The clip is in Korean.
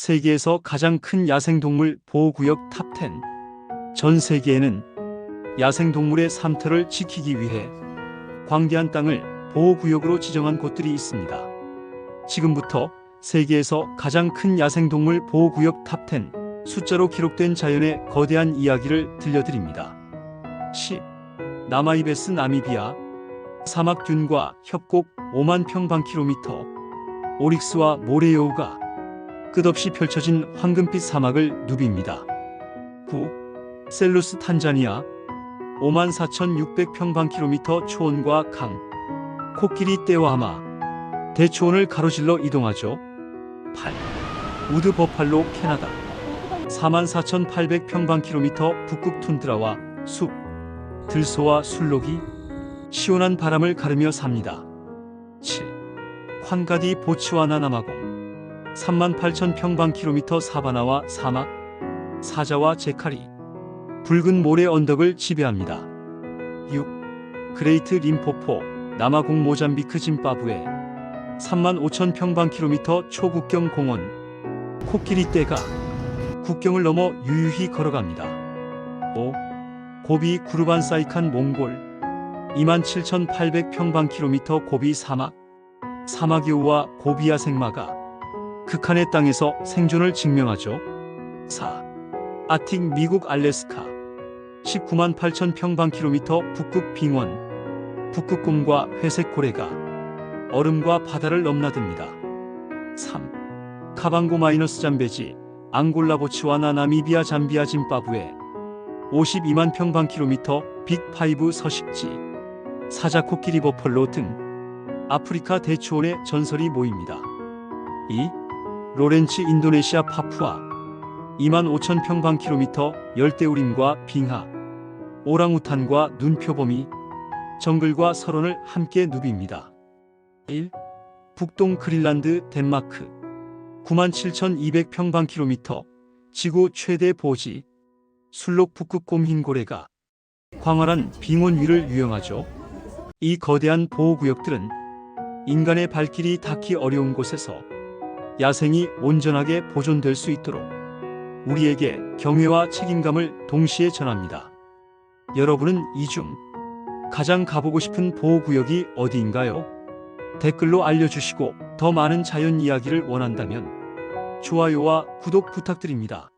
세계에서 가장 큰 야생동물 보호구역 탑10. 전 세계에는 야생동물의 삶터를 지키기 위해 광대한 땅을 보호구역으로 지정한 곳들이 있습니다. 지금부터 세계에서 가장 큰 야생동물 보호구역 탑10 숫자로 기록된 자연의 거대한 이야기를 들려드립니다. 10. 나마이베스 나미비아 사막 듄과 협곡 5만 평방킬로미터 오릭스와 모래여우가 끝없이 펼쳐진 황금빛 사막을 누빕니다. 9. 셀루스 탄자니아 5만 4,600평방킬로미터 초원과 강 코끼리 떼와 하마 대초원을 가로질러 이동하죠. 8. 우드 버팔로 캐나다 4만 4,800평방킬로미터 북극 툰드라와 숲 들소와 술록이 시원한 바람을 가르며 삽니다. 7. 환가디 보츠와나 남아공 3만 8천 평방킬로미터 사바나와 사막 사자와 제카리 붉은 모래 언덕을 지배합니다. 6. 그레이트 림포포 남아공 모잠비크 짐바브웨 3만 5천 평방킬로미터 초국경 공원 코끼리 떼가 국경을 넘어 유유히 걸어갑니다. 5. 고비 구르반 사이칸 몽골 2만 7,800 평방킬로미터 고비 사막 사막여우와 고비야 생마가 극한의 땅에서 생존을 증명하죠. 4. 아틱 미국 알래스카 19만 8천 평방킬로미터 북극 빙원 북극곰과 회색 고래가 얼음과 바다를 넘나듭니다. 3. 카방고 마이너스 잠베지 앙골라 보츠와나 나미비아 잠비아 짐바브웨 52만 평방킬로미터 빅5 서식지 사자 코끼리 버펄로 등 아프리카 대초원의 전설이 모입니다. 2. 로렌츠 인도네시아 파푸아 2만 5천 평방킬로미터 열대우림과 빙하 오랑우탄과 눈표범이 정글과 설원을 함께 누빕니다. 1. 북동 그린란드 덴마크 9만 7,200 평방킬로미터 지구 최대 보지 술록 북극 곰 흰 고래가 광활한 빙원 위를 유영하죠. 이 거대한 보호구역들은 인간의 발길이 닿기 어려운 곳에서 야생이 온전하게 보존될 수 있도록 우리에게 경외와 책임감을 동시에 전합니다. 여러분은 이 중 가장 가보고 싶은 보호구역이 어디인가요? 댓글로 알려주시고 더 많은 자연 이야기를 원한다면 좋아요와 구독 부탁드립니다.